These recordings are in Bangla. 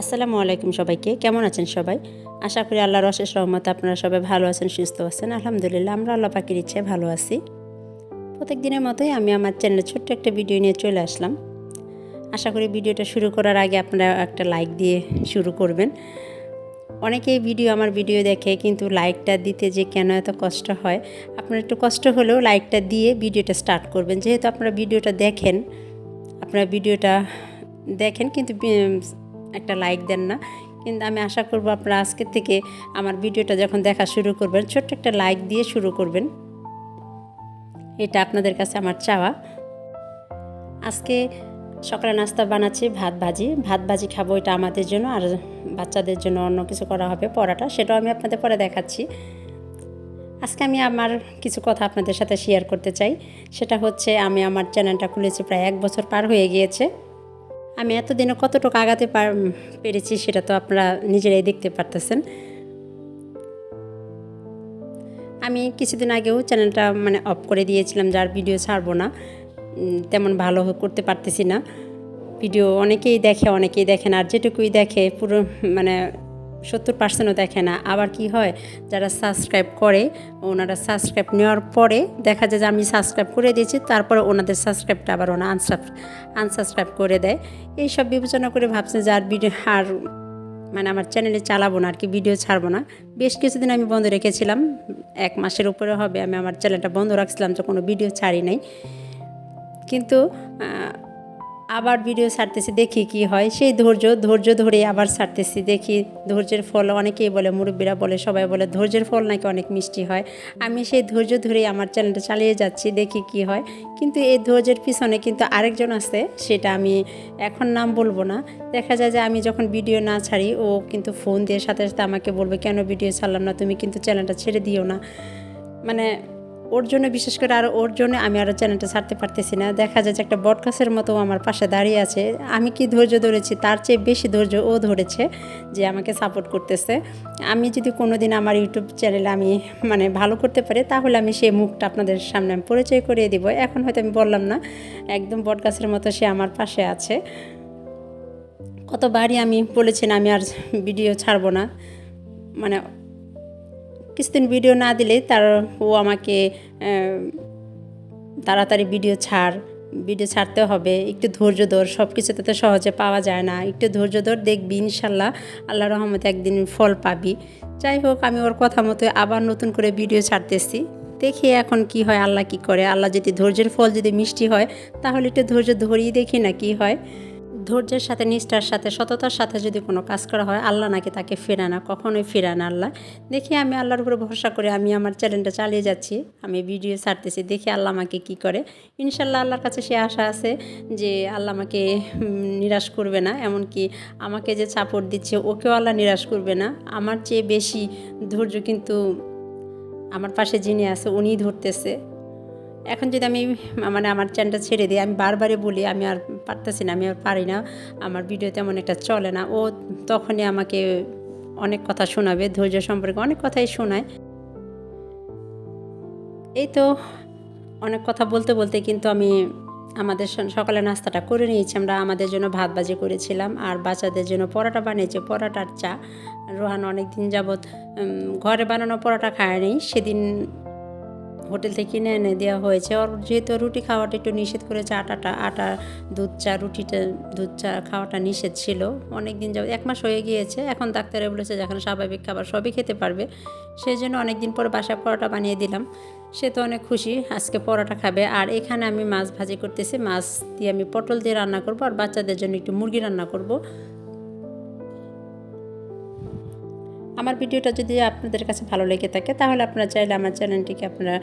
আসসালামু আলাইকুম সবাইকে। কেমন আছেন সবাই? আশা করি আল্লাহর অশেষ রহমতে আপনারা সবাই ভালো আছেন, সুস্থ আছেন। আলহামদুলিল্লাহ, আমরা আল্লাহ পাখির ইচ্ছে ভালো আছি। প্রত্যেক দিনের মতোই আমি আমার চ্যানেলে ছোট্ট একটা ভিডিও নিয়ে চলে আসলাম। আশা করি ভিডিওটা শুরু করার আগে আপনারা একটা লাইক দিয়ে শুরু করবেন। অনেকেই ভিডিও আমার ভিডিও দেখে কিন্তু লাইকটা দিতে যে কেন এত কষ্ট হয়, আপনার একটু কষ্ট হলেও লাইকটা দিয়ে ভিডিওটা স্টার্ট করবেন। যেহেতু আপনারা ভিডিওটা দেখেন, আপনারা ভিডিওটা দেখেন কিন্তু একটা লাইক দেন না। কিন্তু আমি আশা করব আপনারা আজকের থেকে আমার ভিডিওটা যখন দেখা শুরু করবেন, ছোট্ট একটা লাইক দিয়ে শুরু করবেন। এটা আপনাদের কাছে আমার চাওয়া। আজকে সকালে নাস্তা বানাচ্ছি, ভাত ভাজি। ভাত ভাজি খাব, এটা আমাদের জন্য। আর বাচ্চাদের জন্য অন্য কিছু করা হবে, পরাটা, সেটাও আমি আপনাদের পরে দেখাচ্ছি। আজকে আমি আমার কিছু কথা আপনাদের সাথে শেয়ার করতে চাই। সেটা হচ্ছে, আমি আমার চ্যানেলটা খুলেছি প্রায় এক বছর পার হয়ে গিয়েছে। আমি এতদিনে কতটুকু আগাতে পার পেরেছি সেটা তো আপনারা নিজেরাই দেখতে পারতেছেন। আমি কিছুদিন আগেও চ্যানেলটা মানে অফ করে দিয়েছিলাম, যার ভিডিও ছাড়বো না। তেমন ভালো করতে পারতেছি না। ভিডিও অনেকেই দেখে, অনেকেই দেখেন আর যেটুকুই দেখে পুরো মানে সত্তর পার্সেন্টও দেখে না। আবার কি হয়? যারা সাবস্ক্রাইব করে, ওনারা সাবস্ক্রাইব নেওয়ার পরে দেখা যায় যে আমি সাবস্ক্রাইব করে দিয়েছি, তারপরে ওনাদের সাবস্ক্রাইবটা আবার ওনা আনসাব আনসাবস্ক্রাইব করে দেয়। এইসব বিবেচনা করে ভাবছে যে আর ভিডিও আর মানে আমার চ্যানেলে চালাবো না, আর কি ভিডিও ছাড়বো না। বেশ কিছুদিন আমি বন্ধ রেখেছিলাম, এক মাসের উপরে হবে, আমি আমার চ্যানেলটা বন্ধ রাখছিলাম যে কোনো ভিডিও ছাড়ি নাই। কিন্তু আবার ভিডিও ছাড়তেছি, দেখি কি হয়। সেই ধৈর্য ধৈর্য ধরে আবার ছাড়তেছি, দেখি ধৈর্যের ফল অনেকেই বলে, মুরব্বীরা বলে, সবাই বলে, ধৈর্যের ফল নাকি অনেক মিষ্টি হয়। আমি সেই ধৈর্য ধরেই আমার চ্যানেলটা চালিয়ে যাচ্ছি, দেখি কি হয়। কিন্তু এই ধৈর্যের পিছনে কিন্তু আরেকজন আছে, সেটা আমি এখন নাম বলব না। দেখা যায় যে আমি যখন ভিডিও না ছাড়ি, ও কিন্তু ফোন দিয়ে সাথে সাথে আমাকে বলবে, কেন ভিডিও ছাড়লাম না? তুমি কিন্তু চ্যানেলটা ছেড়ে দিও না। মানে ওর জন্য, বিশেষ করে আর ওর জন্য আমি আরও চ্যানেলটা ছাড়তে পারতেছি না। দেখা যায় যে একটা বটকাসের মতো আমার পাশে দাঁড়িয়ে আছে। আমি কি ধৈর্য ধরেছি? তার চেয়ে বেশি ধৈর্য ও ধরেছে যে আমাকে সাপোর্ট করতেছে। আমি যদি কোনো দিন আমার ইউটিউব চ্যানেলে আমি মানে ভালো করতে পারি, তাহলে আমি সেই মুখটা আপনাদের সামনে আমি পরিচয় করিয়ে দিব। এখন হয়তো আমি বললাম না, একদম বটগাছের মতো সে আমার পাশে আছে। কতবারই আমি বলেছি না, আমি আর ভিডিও ছাড়বো না। মানে কিছুদিন ভিডিও না দিলে তার ও আমাকে তাড়াতাড়ি ভিডিও ছাড় ভিডিও ছাড়তে হবে। একটু ধৈর্য ধর সব কিছুতে তো সহজে পাওয়া যায় না। একটু ধৈর্য ধর, দেখবি ইনশাল্লাহ আল্লাহ রহমতে একদিন ফল পাবি। যাই হোক, আমি ওর কথা মতো আবার নতুন করে ভিডিও ছাড়তেছি। দেখি এখন কি হয়, আল্লাহ কি করে? আল্লাহ যদি ধৈর্যের ফল যদি মিষ্টি হয়, তাহলে একটু ধৈর্য ধরিয়ে দেখি না কি হয়। ধৈর্যের সাথে, নিষ্ঠার সাথে, সততার সাথে যদি কোনো কাজ করা হয়, আল্লাহ নাকি তাকে ফেরা না, কখনোই ফেরা না আল্লাহ। দেখি আমি আল্লাহর উপরে ভরসা করে আমি আমার চ্যানেলটা চালিয়ে যাচ্ছি, আমি ভিডিও ছাড়তেছি, দেখি আল্লাহ আমাকে কি করে। ইনশাল্লাহ আল্লাহর কাছে সে আশা আছে যে আল্লাহ আমাকে নিরাশ করবে না, এমনকি আমাকে যে সাপোর্ট দিচ্ছে, ওকেও আল্লাহ নিরাশ করবে না। আমার চেয়ে বেশি ধৈর্য কিন্তু আমার পাশে যিনি আছে, উনিই ধরতেছে। এখন যদি আমি মানে আমার চ্যানেলটা ছেড়ে দিই, আমি বারবারই বলি, আমি আর পারতেছি না, আমি আর পারি না। আমার ভিডিও তেমন একটা চলে না। ও তখনই আমাকে অনেক কথা শোনাবে, ধৈর্য সম্পর্কে অনেক কথাই শোনায়। এই তো অনেক কথা বলতে বলতে কিন্তু আমি আমাদের সকালে নাস্তাটা করে নিয়েছি। আমরা আমাদের জন্য ভাত ভাজি করেছিলাম আর বাচ্চাদের জন্য পরোটা বানিয়েছি, পরোটার চা। রোহান অনেক দিন যাবৎ ঘরে বানানো পরোটা খায়নি সেদিন হোটেল থেকে কিনে এনে দেওয়া হয়েছে। ওর যেহেতু রুটি খাওয়াটা একটু নিষেধ করেছে, আটাটা, আটা, দুধ চা, রুটিটা, দুধ চা খাওয়াটা নিষেধ ছিল। অনেক দিন যাবত এক মাস হয়ে গিয়েছে। এখন ডাক্তারে বলেছে যখন স্বাভাবিক খাবার সবই খেতে পারবে। সেই জন্য অনেক দিন পরে বাসায় পরোটা বানিয়ে দিলাম। সে তো অনেক খুশি, আজকে পরোটা খাবে। আর এখানে আমি মাছ ভাজি করতেছি। মাছ দিয়ে আমি পটল দিয়ে রান্না করব। আর বাচ্চাদের জন্য একটু মুরগি রান্না করব। আমার ভিডিওটা যদি আপনাদের কাছে ভালো লেগে থাকে, তাহলে আপনারা চাইলে আমার চ্যানেলটিকে আপনারা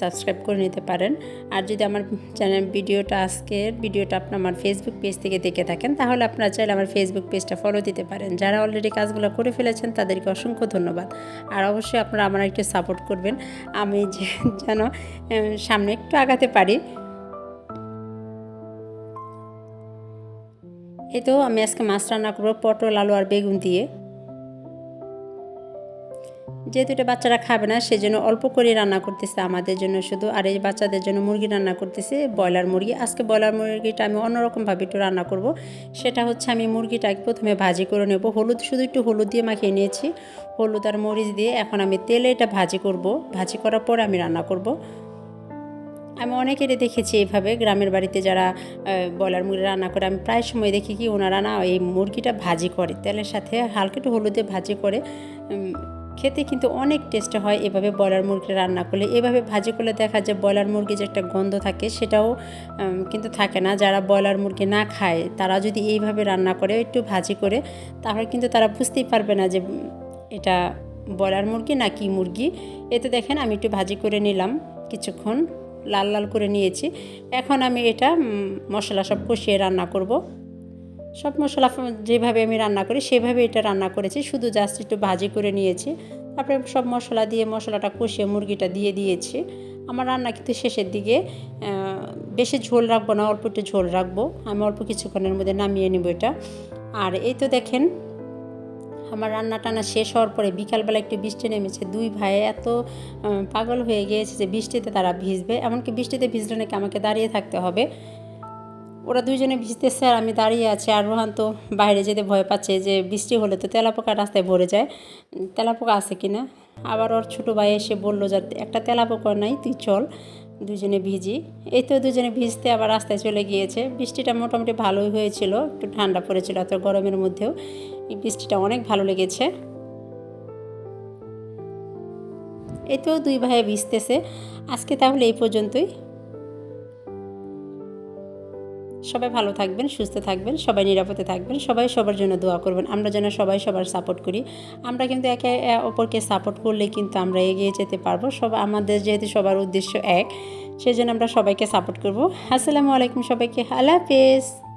সাবস্ক্রাইব করে নিতে পারেন। আর যদি আমার চ্যানেল ভিডিওটা আজকের ভিডিওটা আপনার আমার ফেসবুক পেজ থেকে দেখে থাকেন, তাহলে আপনারা চাইলে আমার ফেসবুক পেজটা ফলো দিতে পারেন। যারা অলরেডি কাজগুলো করে ফেলেছেন, তাদেরকে অসংখ্য ধন্যবাদ। আর অবশ্যই আপনারা আমার একটু সাপোর্ট করবেন। আমি যে, যেন সামনে একটু আগাতে পারি। এই তো আমি আজকে মাছ রান্না করব, পটল, আলু আর বেগুন দিয়ে। যেহেতু এটা বাচ্চারা খাবে না, সেজন্য অল্প করে রান্না করতেছে আমাদের জন্য শুধু। আর এই বাচ্চাদের জন্য মুরগি রান্না করতেছে, ব্রয়লার মুরগি। আজকে ব্রয়লার মুরগিটা আমি অন্যরকমভাবে একটু রান্না করব। সেটা হচ্ছে আমি মুরগিটাকে প্রথমে ভাজি করে নেব। হলুদ, শুধু একটু হলুদ দিয়ে মাখিয়ে নিয়েছি। হলুদ আর মরিচ দিয়ে এখন আমি তেলে এটা ভাজি করব। ভাজি করার পর আমি রান্না করব। আমি অনেকেরই দেখেছি এইভাবে গ্রামের বাড়িতে যারা ব্রয়লার মুরগি রান্না করে, আমি প্রায় সময় দেখি কি ওনারা না এই মুরগিটা ভাজি করে, তেলের সাথে হালকা একটু হলুদে ভাজি করে খেতে কিন্তু অনেক টেস্ট হয়। এভাবে ব্রয়লার মুরগি রান্না করলে, এভাবে ভাজি করলে দেখা যায় ব্রয়লার মুরগি যে একটা গন্ধ থাকে, সেটাও কিন্তু থাকে না। যারা ব্রয়লার মুরগি না খায়, তারা যদি এইভাবে রান্না করে, একটু ভাজি করে, তাহলে কিন্তু তারা বুঝতেই পারবে না যে এটা ব্রয়লার মুরগি না কি মুরগি এতে দেখেন, আমি একটু ভাজি করে নিলাম কিছুক্ষণ, লাল লাল করে নিয়েছি। এখন আমি এটা মশলা সব কষিয়ে রান্না করব। সব মশলা যেভাবে আমি রান্না করি, সেভাবে এটা রান্না করেছি। শুধু জাস্ট একটু ভাজি করে নিয়েছি। তারপরে সব মশলা দিয়ে মশলাটা কষিয়ে মুরগিটা দিয়ে দিয়েছি। আমার রান্না কিন্তু শেষের দিকে বেশি ঝোল রাখব না, অল্প একটু ঝোল রাখব। আমি অল্প কিছুক্ষণের মধ্যে নামিয়ে নেব এটা। আর এই তো দেখেন, আমার রান্না টান্না শেষ হওয়ার পরে বিকালবেলা একটু বৃষ্টি নেমেছে। দুই ভাই এত পাগল হয়ে গিয়েছে যে বৃষ্টিতে তারা ভিজবে। এমনকি বৃষ্টিতে ভিজলে নাকি আমাকে দাঁড়িয়ে থাকতে হবে। ওরা দুইজনে ভিজতেছে আর আমি দাঁড়িয়ে আছি আর রোহান তো বাইরে যেতে ভয় পাচ্ছে যে বৃষ্টি হলে তো তেলাপোকা রাস্তায় ভরে যায়। তেলাপোকা আছে কি না আবার ওর ছোটো ভাই এসে বলল যে, একটা তেলাপোকা নাই, তুই চল দুজনে ভিজি। এই তো দুজনে ভিজতে আবার রাস্তায় চলে গিয়েছে। বৃষ্টিটা মোটামুটি ভালোই হয়েছিল, একটু ঠান্ডা পড়েছিল এত গরমের মধ্যেও। এই বৃষ্টিটা অনেক ভালো লেগেছে। এই তো দুই ভাইয়ে ভিজতেছে। আজকে তাহলে এই পর্যন্তই। সবাই ভালো থাকবেন, সুস্থ থাকবেন, সবাই নিরাপদে থাকবেন, সবাই সবার জন্য দোয়া করবেন। আমরা যেন সবাই সবার সাপোর্ট করি। আমরা কিন্তু একে অপরকে সাপোর্ট করলে কিন্তু আমরা এগিয়ে যেতে পারব। সব, আমাদের যেহেতু সবার উদ্দেশ্য এক সেই জন্য আমরা সবাইকে সাপোর্ট করব। আসসালামু আলাইকুম সবাইকে। আল্লাহ হাফেজ।